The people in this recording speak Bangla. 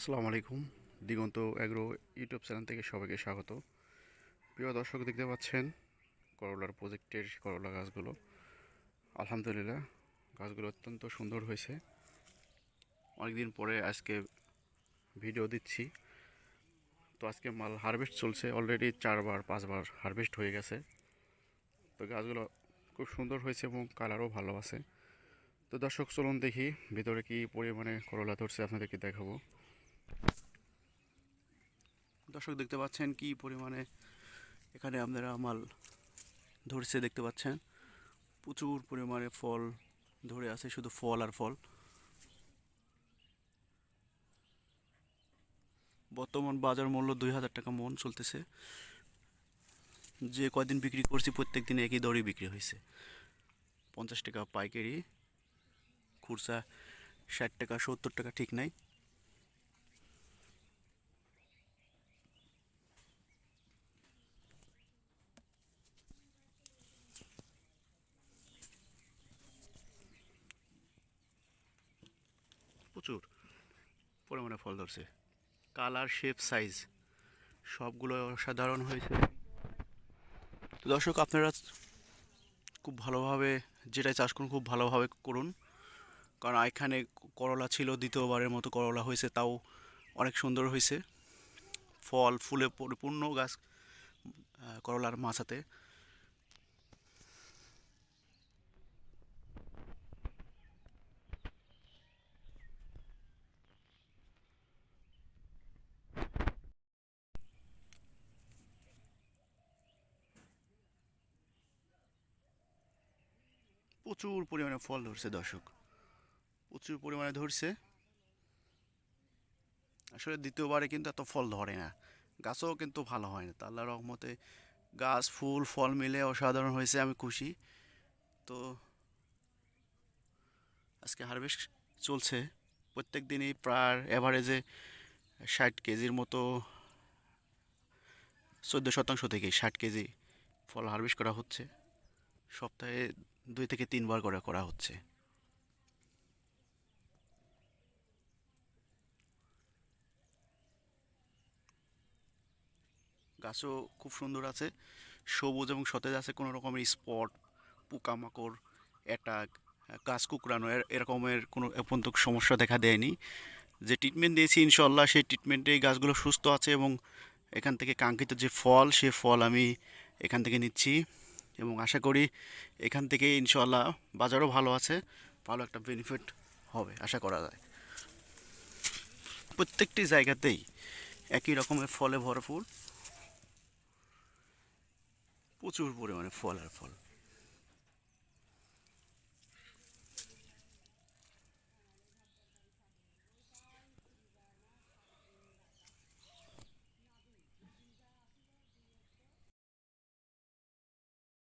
আসসালামু আলাইকুম, দিগন্ত অ্যাগ্রো ইউটিউব চ্যানেল থেকে সবাইকে স্বাগত। প্রিয় দর্শক, দেখতে পাচ্ছেন করলার প্রজেক্টের করলা গাছগুলো। আলহামদুলিল্লাহ, গাছগুলো অত্যন্ত সুন্দর হয়েছে। অনেকদিন পরে আজকে ভিডিও দিচ্ছি। তো আজকে মাল হারভেস্ট চলছে, অলরেডি চারবার, পাঁচবার হারভেস্ট হয়ে গেছে। তো গাছগুলো খুব সুন্দর হয়েছে এবং কালারও ভালো আছে। তো দর্শক, চলুন দেখি ভিতরে কি পরিমাণে করলা ধরছে, আপনাদেরকে দেখাবো। দর্শক দেখতে পাচ্ছেন কি পরিমাণে এখানে আপনারা মাল ধরছে দেখতে পাচ্ছেন। প্রচুর পরিমাণে ফল ধরে আছে, শুধু ফল আর ফল। বর্তমান বাজার মূল্য দুই হাজার টাকা মন চলতেছে। যে কয়দিন বিক্রি করছি প্রত্যেক দিন একই দরই বিক্রি হয়েছে। পঞ্চাশ টাকা পাইকারি খুরসা ষাট টাকা, সত্তর টাকা ঠিক নাই। প্রচুর। পরিমাণে ফল ধরছে। কালার শেপ সাইজ সবগুলো অসাধারণ হয়েছে। দর্শক, আপনারা খুব ভালোভাবে যেটাই চাষ করুন, খুব ভালোভাবে করুন। কারণ এখানে করলা ছিল, দ্বিতীয়বারের মতো করলা হয়েছে, তাও অনেক সুন্দর হয়েছে। ফল, ফুলে পরিপূর্ণ গাছ করলার মাছাতে। প্রচুর পরিমাণে ফল ধরছে দর্শক। প্রচুর পরিমাণে ধরছে। আসলে দ্বিতীয়বারে কিন্তু এত ফল ধরে না। গাছও কিন্তু ভালো হয় না। তা আল্লাহর রহমতে গাছ, ফুল, ফল মিলে অসাধারণ হয়েছে, আমি খুশি। তো আজকে হারভেস্ট চলছে। প্রত্যেক দিনই প্রায় অ্যাভারেজে ষাট কেজির মতো, চোদ্দ শতাংশ থেকে ষাট কেজি ফল হারভেস্ট করা হচ্ছে। সপ্তাহে দুই থেকে তিনবার করে করা হচ্ছে। গাছও খুব সুন্দর আছে, সবুজ এবং সতেজ আছে, কোনো রকমের স্পট, পোকামাকড়, অ্যাটাক, গাছ কুকরানো এর- এরকমের কোনো পর্যন্ত সমস্যা দেখা দেয়নি। যে ট্রিটমেন্ট দিয়েছি ইনশাল্লাহ সেই ট্রিটমেন্টে গাছগুলো সুস্থ আছে এবং এখান থেকে কাঙ্ক্ষিত যে ফল, সে ফল আমি এখান থেকে নিচ্ছি। এবং আশা করি এখান থেকে ইনশাল্লাহ বাজারও ভালো আছে, ভালো একটা বেনিফিট হবে, আশা করা যায়। প্রত্যেকটি জায়গাতেই একই রকমের ফলে ভরপুর, প্রচুর পরিমাণে ফল আর ফল।